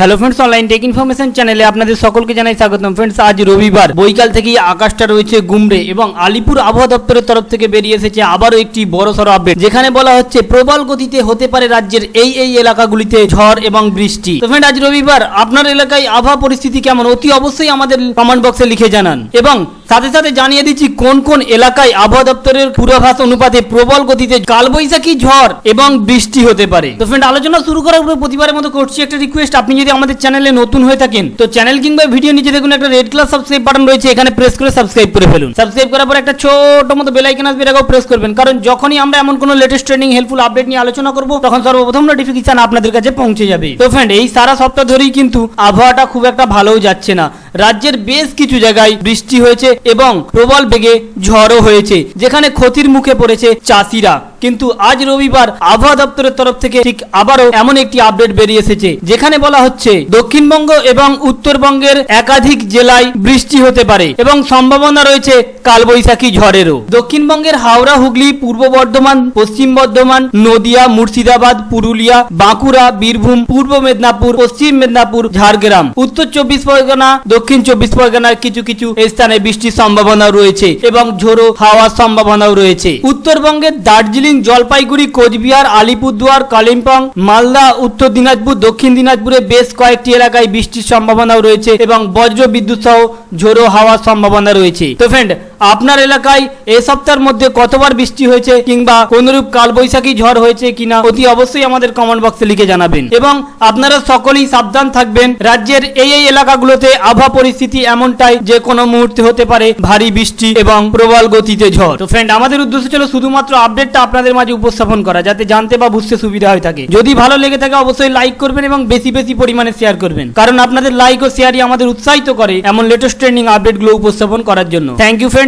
Hello friends online tech information চ্যানেলে আপনাদের সকলকে জানাই স্বাগতম। ফ্রেন্ডস আজ রবিবার, বৈকাল থেকেই আকাশটা রয়েছে গুমড়ে এবং আলিপুর আবহাওয়া দপ্তরের তরফ থেকে বেরিয়ে এসেছে আবারও একটি বড় সড়ো আপডেট যেখানে বলা হচ্ছে প্রবল গতিতে হতে পারে রাজ্যের এই এই এলাকাগুলিতে ঝড় এবং বৃষ্টি। তো ফ্রেন্ড আজ রবিবার, আপনার এলাকায় আবহাওয়া পরিস্থিতি কেমন? অতি অবশ্যই আমাদের কমেন্ট বক্সে লিখে জানান। এবং সাথে সাথে জানিয়ে দিচ্ছি, কোন কোন এলাকায় আবহাওয়া দপ্তরের পূর্বাভাস অনুপাতে প্রবল গতিতে কালবৈশাখী ঝড় এবং বৃষ্টি হতে পারে। তো ফ্রেন্ড আলোচনা শুরু করার পরে প্রতিবারের মতো করছি একটা রিকোয়েস্ট আপনি যদি আমাদের চ্যানেলে নতুন হয়ে থাকেন, তো চ্যানেল কিংবা ভিডিও নিচে দেখুন একটা রেড কালার সাবস্ক্রাইব বাটন রয়েছে, এখানে প্রেস করে সাবস্ক্রাইব করে ফেলুন। সাবস্ক্রাইব করার পর একটা ছোট মতো বেল আইকন আসবে, এটাকেও প্রেস করবেন। কারণ যখনই আমরা এমন কোনো লেটেস্ট ট্রেনিং হেল্পফুল আপডেট নিয়ে আলোচনা করব, তখন সর্বপ্রথম নোটিফিকেশন আপনাদের কাছে পৌঁছে যাবে। তো ফ্রেন্ড এই সারা সপ্তাহ ধরেই কিন্তু আবহাওয়াটা খুব একটা ভালোও যাচ্ছে না। রাজ্যের বেশ কিছু জায়গায় বৃষ্টি হয়েছে এবং প্রবল বেগে ঝড়ও হয়েছে, যেখানে ক্ষতির মুখে পড়েছে চাষিরা। কিন্তু আজ রবিবার আবহাওয়া দপ্তরের তরফ থেকে ঠিক আবারও এমন একটি আপডেট বেরিয়ে এসেছে, যেখানে বলা হচ্ছে দক্ষিণবঙ্গ এবং উত্তরবঙ্গের একাধিক জেলায় বৃষ্টি হতে পারে এবং সম্ভাবনা রয়েছে কালবৈশাখী ঝড়েরও। দক্ষিণবঙ্গের হাওড়া, হুগলি, পূর্ব বর্ধমান, পশ্চিম বর্ধমান, নদিয়া, মুর্শিদাবাদ, পুরুলিয়া, বাঁকুড়া, বীরভূম, পূর্ব মেদিনীপুর, পশ্চিম মেদিনীপুর, ঝাড়গ্রাম। উত্তর চব্বিশ পরগনা, দক্ষিণ চব্বিশ পরগনার কিছু কিছু স্থানে বৃষ্টির সম্ভাবনা রয়েছে এবং ঝোড়ো হাওয়ার সম্ভাবনাও রয়েছে। উত্তরবঙ্গের দার্জিলিং জলপাইগুড়ি, কোচবিহার, আলিপুরদুয়ার, কালিম্পং, মালদা, উত্তর দিনাজপুর, দক্ষিণ দিনাজপুরে বেশ কয়েকটি এলাকায় বৃষ্টির সম্ভাবনাও রয়েছে এবং বজ্র বিদ্যুৎ সহ ঝোড়ো হাওয়ার সম্ভাবনা রয়েছে। তো ফ্রেন্ড আপনার এলাকায় এ সপ্তাহের মধ্যে কতবার বৃষ্টি হয়েছে কিংবা কোনরূপ কালবৈশাখী ঝড় হয়েছে কিনা অতি অবশ্যই আমাদের কমেন্ট বক্সে লিখে জানাবেন। এবং আপনারা সকলেই সাবধান থাকবেন, রাজ্যের এই এই এলাকাগুলোতে আবহাওয়া পরিস্থিতি এমনটাই যে কোনো মুহূর্তে হতে পারে ভারী বৃষ্টি এবং প্রবল গতিতে ঝড়। তো ফ্রেন্ড আমাদের উদ্দেশ্য ছিল শুধুমাত্র আপডেটটা আপনাদের মাঝে উপস্থাপন করা, যাতে জানতে বা বুঝতে সুবিধা হয়ে থাকে। যদি ভালো লেগে থাকে অবশ্যই লাইক করবেন এবং বেশি বেশি পরিমাণে শেয়ার করবেন। কারণ আপনাদের লাইক ও শেয়ারই আমাদের উৎসাহিত করে এমন লেটেস্ট ট্রেন্ডিং আপডেটগুলো উপস্থাপন করার জন্য। Thank you friend